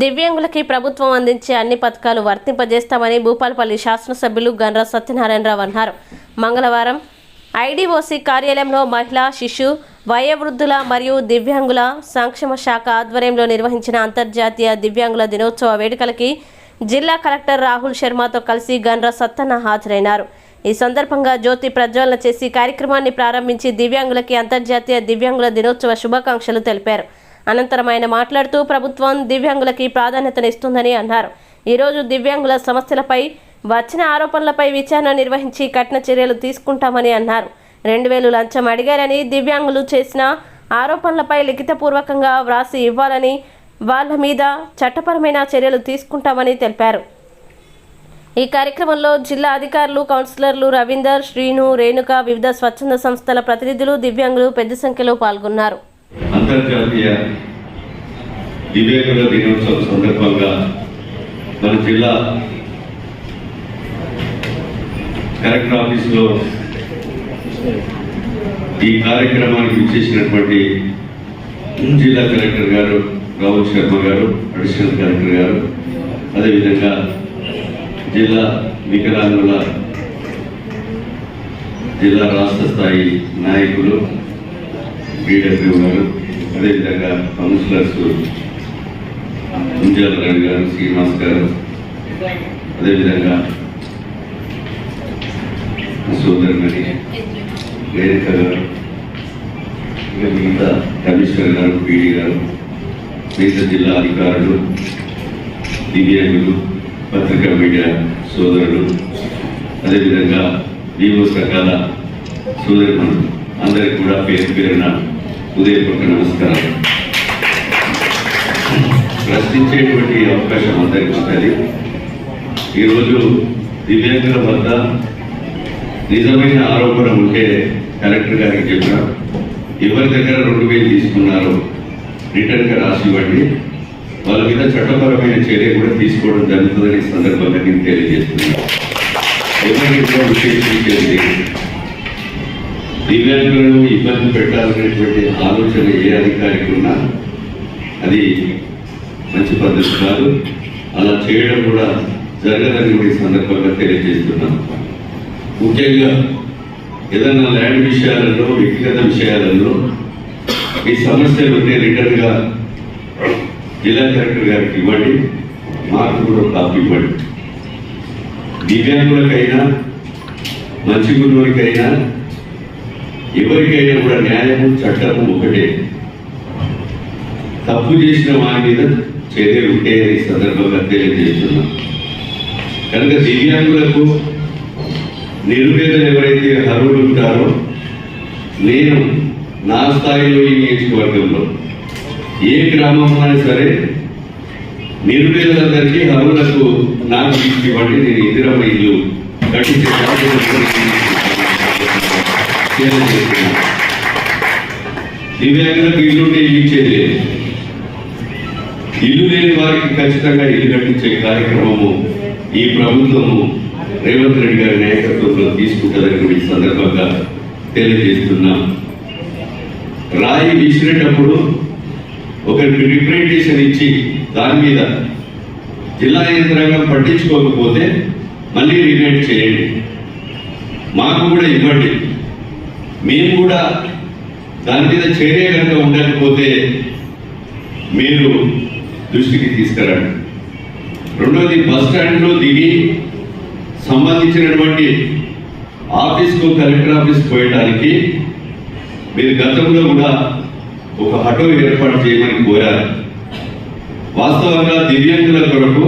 దివ్యాంగులకి ప్రభుత్వం అందించే అన్ని పథకాలు వర్తింపజేస్తామని భూపాలపల్లి శాసనసభ్యులు గన్రా సత్యనారాయణరావు అన్నారు. మంగళవారం ఐడీఓసీ కార్యాలయంలో మహిళా శిశు వయోవృద్ధుల మరియు దివ్యాంగుల సంక్షేమ శాఖ ఆధ్వర్యంలో నిర్వహించిన అంతర్జాతీయ దివ్యాంగుల దినోత్సవ వేడుకలకి జిల్లా కలెక్టర్ రాహుల్ శర్మతో కలిసి గన్రా సత్తన్న హాజరైనారు. ఈ సందర్భంగా జ్యోతి ప్రజ్వలన చేసి కార్యక్రమాన్ని ప్రారంభించి దివ్యాంగులకి అంతర్జాతీయ దివ్యాంగుల దినోత్సవ శుభాకాంక్షలు తెలిపారు. అనంతరం ఆయన మాట్లాడుతూ ప్రభుత్వం దివ్యాంగులకి ప్రాధాన్యతనిస్తుందని అన్నారు. ఈరోజు దివ్యాంగుల సమస్యలపై వచ్చిన ఆరోపణలపై విచారణ నిర్వహించి కఠిన చర్యలు తీసుకుంటామని అన్నారు. రెండు వేలు లంచం అడిగారని దివ్యాంగులు చేసిన ఆరోపణలపై లిఖితపూర్వకంగా వ్రాసి ఇవ్వాలని వాళ్ళ మీద చట్టపరమైన చర్యలు తీసుకుంటామని తెలిపారు. ఈ కార్యక్రమంలో జిల్లా అధికారులు కౌన్సిలర్లు రవీందర్ శ్రీను రేణుక వివిధ స్వచ్ఛంద సంస్థల ప్రతినిధులు దివ్యాంగులు పెద్ద సంఖ్యలో పాల్గొన్నారు. అంతర్జాతీయ దివ్యాంగుల దినోత్సవం సందర్భంగా మన జిల్లా కలెక్టర్ ఆఫీసులో ఈ కార్యక్రమానికి విచ్చేసినటువంటి జిల్లా కలెక్టర్ గారు రాహుల్ శర్మ గారు అడిషనల్ కలెక్టర్ గారు. అదేవిధంగా జిల్లా వికలాంగుల జిల్లా రాష్ట్ర స్థాయి నాయకులు బీడబ్ల్యూ గారు అదేవిధంగా కౌన్సిలర్స్ ముంజాల రెడ్డి గారు శ్రీనివాస్ గారు అదేవిధంగా సోదరుమణి రేణుక గారు ఇక మిగతా కమిషనర్ గారు పీడీ గారు మిగతా జిల్లా అధికారులు దివ్యాంగులు పత్రికా మీడియా సోదరులు అదేవిధంగా వివో రకాల సోదరులు అందరికి కూడా పేరు పేరున ఉదయపూర్వక నమస్కారం ప్రశ్నించేటువంటి అవకాశం అందరికీ ఉంటుంది. ఈరోజు దివ్యాంగుల వద్ద నిజమైన ఆరోపణ ఉంటే కలెక్టర్ గారికి చెప్పిన ఎవరి దగ్గర రెండు వేలు తీసుకున్నారో రిటర్న్గా రాసి ఇవ్వండి. వాళ్ళ మీద చట్టపరమైన చర్య కూడా తీసుకోవడం జరుగుతుందని ఈ సందర్భంగా నేను తెలియజేస్తున్నాను. విశేషించేది దివ్యాంగులను ఇబ్బంది పెట్టాలనేటువంటి ఆలోచన ఏ అధికారికి ఉన్నా అది మంచి పద్ధతి కాదు. అలా చేయడం కూడా జరగదని కూడా ఈ సందర్భంగా తెలియజేస్తున్నాం ముఖ్యంగా ఏదైనా ల్యాండ్ విషయాలలో వ్యక్తిగత విషయాలలో ఈ సమస్యలు ఉంటే రిటర్న్గా జిల్లా కలెక్టర్ గారికి ఇవ్వండి మాకు కూడా కాపీ ఇవ్వండి. దివ్యాంగులకైనా మంచి గురువులకైనా ఎవరికైనా కూడా న్యాయము చట్టము ఒకటే. తప్పు చేసిన వారి మీద చర్యలు ఉంటే సందర్భంగా తెలియజేస్తున్నాం. కనుక దివ్యాంగులకు నిరుపేదలు ఎవరైతే అర్హులు ఉంటారో నేను నా స్థాయిలో ఈ నియోజకవర్గంలో ఏ గ్రామంలో అయినా సరే నిరుపేదలందరికీ హరులకు నాకు ఇచ్చి ఇవ్వండి. నేను ఇందిరమ్మ ఇల్లు కట్టించే దివ్యాంగులకు ఇల్లు ఇచ్చేది. ఇల్లు లేని వారికి ఖచ్చితంగా ఇల్లు కట్టించే కార్యక్రమము ఈ ప్రభుత్వము రేవంత్ రెడ్డి గారి నాయకత్వంలో తీసుకుంటుందని సందర్భంగా తెలియజేస్తున్నాం. రాయి విసిరేటప్పుడు ఒకరికి రిప్రజెంటేషన్ ఇచ్చి దాని మీద జిల్లా యంత్రాంగం పట్టించుకోకపోతే మళ్ళీ రిగ్రెట్ చేయండి. మాకు కూడా ఇవ్వండి. మేము కూడా దాని మీద చర్య కనుక ఉండకపోతే మీరు దృష్టికి తీసుకురండి రెండోది బస్ స్టాండ్లో దిగి సంబంధించినటువంటి ఆఫీస్కు కలెక్టర్ ఆఫీస్ పోయడానికి మీరు గతంలో కూడా ఒక ఆటో ఏర్పాటు చేయమని కోరారు. వాస్తవంగా దివ్యాంగుల కొరకు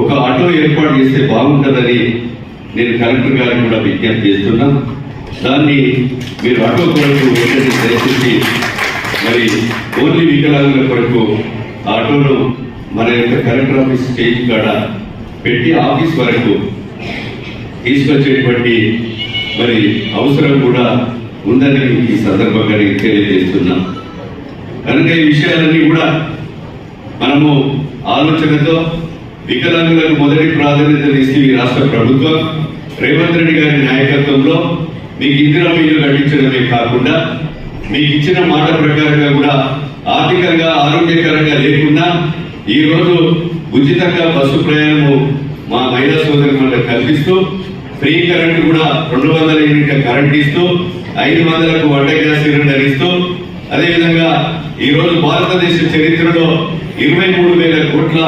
ఒక ఆటో ఏర్పాటు చేస్తే బాగుంటుందని నేను కలెక్టర్ గారికి కూడా విజ్ఞప్తి చేస్తున్నా. దాన్ని మీరు ఆటో కొరకు వెంటనే దయచేసి మరి ఓన్లీ వికలాంగుల కొరకు ఆటోను మన యొక్క కలెక్టర్ ఆఫీస్ స్టేజ్ కాడ పెట్టి ఆఫీస్ వరకు తీసుకొచ్చేటువంటి మరి అవసరం కూడా ఉందని ఈ సందర్భంగా నేను తెలియజేస్తున్నా. కనుక ఈ విషయాలన్నీ కూడా మనము ఆలోచనతో వికలాంగులకు మొదటి ప్రాధాన్యత ఇస్తే ఈ రాష్ట్ర ప్రభుత్వం రేవంత్ రెడ్డి గారి నాయకత్వంలో మీకు ఇందిరా ఇల్లు కట్టించడమే కాకుండా మీకు ఇచ్చిన మాట ప్రకారంగా కూడా ఆర్థికంగా ఆరోగ్యకరంగా లేకుండా ఈరోజు ఉచితంగా బస్సు ప్రయాణము మా మహిళా సోదరి మనకు కల్పిస్తూ ఫ్రీ కరెంట్ కూడా రెండు వందల యూనిట్ల కరెంట్ ఇస్తూ ఐదు వందలకు వంట గ్యాస్ సిలిండర్ ఇస్తూ అదేవిధంగా ఈ రోజు భారతదేశ చరిత్రలో ఇరవై మూడు వేల కోట్ల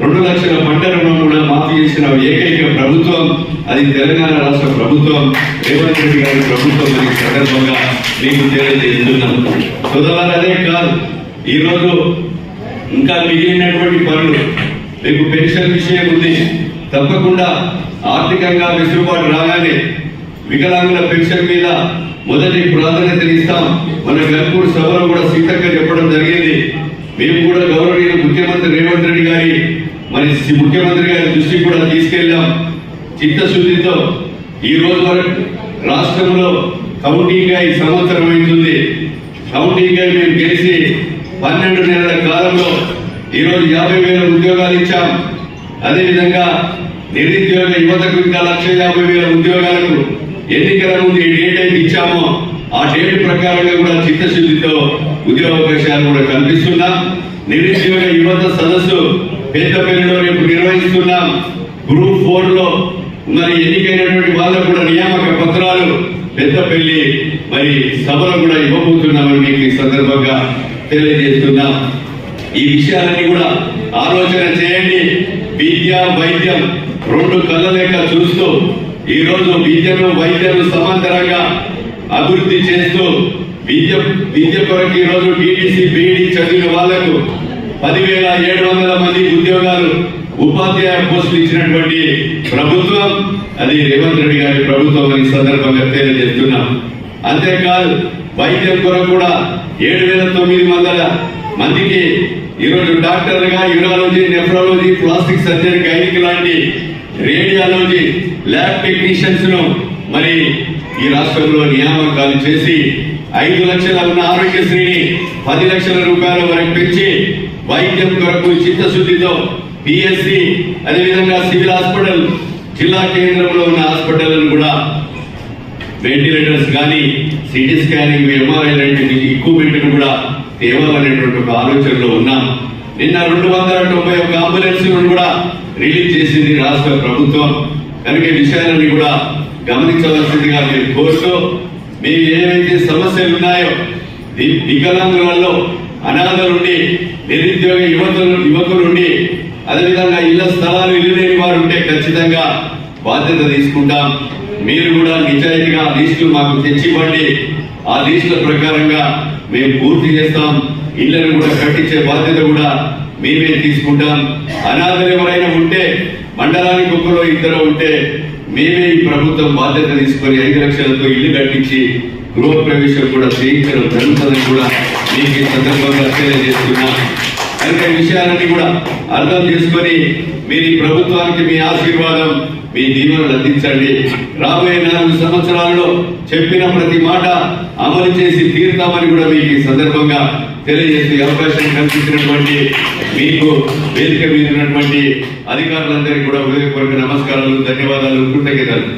రెండు లక్షల పంట రుణం కూడా మాఫీ చేసిన ఏకైక ప్రభుత్వం అది తెలంగాణ రాష్ట్ర ప్రభుత్వం రేవంత్ రెడ్డి గారి ప్రభుత్వం అనే సందర్భంగా మీకు తెలియజేస్తున్నాం సోదరులారా అదే కాదు. ఈరోజు ఇంకా మిగిలినటువంటి పనులు మీకు పెన్షన్ విషయం ఉంది. తప్పకుండా ఆర్థికంగా వెసులుబాటు రాగానే వికలాంగుల పెన్షన్ మీద మొదటి ప్రాధాన్యత ఇస్తాం మన గల్పూర్ సభలో కూడా సీతక్క చెప్పడం జరిగింది. మేము కూడా గౌరవనీయ ముఖ్యమంత్రి రేవంత్ రెడ్డి గారి మరి ముఖ్యమంత్రి గారి దృష్టికి కూడా తీసుకెళ్ళాం. చిత్తశుద్ధితో ఈ రోజు వరకు రాష్ట్రంలో కౌంటీగా ఈ సంవత్సరం అవుతుంది కౌంటీగా మేము గెలిచి పన్నెండు నెలల కాలంలో ఈరోజు యాభై వేల ఉద్యోగాలు ఇచ్చాం. అదేవిధంగా నిరుద్యోగ యువతకు ఇంకా లక్ష యాభై వేల ఉద్యోగాలకు ఎన్నికల ముందు ఏ డేట్ అయితే ఇచ్చామో ఆ డేట్ ప్రకారంగా కూడా చిత్తశుద్ధితో ఉద్యోగ అవకాశాలు కూడా కల్పిస్తున్నాం. నిరుద్యోగ యువత సదస్సు పెద్దపల్లిలో రేపు నిర్వహిస్తున్నాం. గ్రూప్ ఫోర్లో మరి ఎన్నికైనటువంటి వాళ్ళకు కూడా నియామక పత్రాలు పెద్దపల్లి మరి సభలో కూడా ఇవ్వబోతున్నామని మీకు ఈ సందర్భంగా తెలియజేస్తున్నాం. ఈ విషయాలన్నీ కూడా ఆలోచన చేయండి. విద్య వైద్యం రెండు కళ్ళ లేక చూస్తూ ఈ రోజు విద్యను వైద్యను సమాంతరంగా అభివృద్ధి చేస్తూ విద్య విద్య కొరకు ఈ రోజు టీడీసీ బీఈడి చదివిన వాళ్ళకు పదివేల ఏడు వందల మంది ఉద్యోగాలు ఉపాధ్యాయ పోస్టులు ఇచ్చినటువంటి ప్రభుత్వం అది రేవంత్ రెడ్డి గారి ప్రభుత్వం అని సందర్భంగా తెలియజేస్తున్నాం. అంతేకాదు వైద్యం కొరకు కూడా ఏడు వేల తొమ్మిది వందల మందికి ఈరోజు డాక్టర్గా urology nephrology plastic surgery gynaec లాంటి రేడియాలజీ ల్యాబ్ టెక్నీషియన్స్ను మరి ఈ రాష్ట్రంలో నియామకాలు చేసి ఐదు లక్షల ఉన్న ఆరోగ్యశ్రీని పది లక్షల రూపాయల వరకు పెంచి వైద్యం కొరకు చిత్తశుద్ధితో పిఎస్సి అదేవిధంగా సివిల్ హాస్పిటల్ జిల్లా కేంద్రంలో ఉన్న హాస్పిటల్ను కూడా వెంటిలేటర్స్ కానీ సిటీ స్కానింగ్ ఎంఆర్ఐ లాంటి ఎక్విప్మెంట్ను కూడా తేవాలనేటువంటి ఒక ఆలోచనలో ఉన్నాం. నిన్న రెండు వందల తొంభై ఒక్క అంబులెన్స్ కూడా రిలీజ్ చేసింది రాష్ట్ర ప్రభుత్వం. కనుక విషయాలని కూడా గమనించవలసిందిగా మీరు కోరుతూ మీ ఏవైతే సమస్యలు ఉన్నాయో వికలాంగులలో అనాథలుండి నిరుద్యోగ యువతులు యువకులుండి అదేవిధంగా ఇళ్ళ స్థలాలు ఇల్లు లేని వారు ఉంటే ఖచ్చితంగా బాధ్యత తీసుకుంటాం. మీరు కూడా నిజాయితీగా లీస్టులు మాకు తెచ్చివ్వండి. ఆ లీస్టుల ప్రకారంగా మేము పూర్తి చేస్తాం. ఇళ్ళను కూడా కట్టించే బాధ్యత కూడా మేమే తీసుకుంటాం. అనాథలు ఎవరైనా ఉంటే మండలానికి ఒకరు ఇద్దరు ఉంటే మేమే ఈ ప్రభుత్వం బాధ్యత తీసుకొని ఐదు లక్షలతో ఇల్లు కట్టించి గృహప్రవేశం కూడా చేయించడం జరుగుతుందని కూడా మీకు ఈ సందర్భంగా తెలియజేస్తున్నాం. కనుక ఈ విషయాలన్నీ కూడా అర్థం చేసుకొని మీరు ఈ ప్రభుత్వానికి మీ ఆశీర్వాదం మీ దీవెనలు అందించండి. రాబోయే నాలుగు సంవత్సరాలలో చెప్పిన ప్రతి మాట అమలు చేసి తీరుతామని కూడా మీకు ఈ సందర్భంగా తెలియజేసే అవకాశం కల్పించినటువంటి మీకు వేదిక మీద ఉన్నటువంటి అధికారులందరికీ కూడా హృదయపూర్వక నమస్కారాలు ధన్యవాదాలు కృతజ్ఞతలు.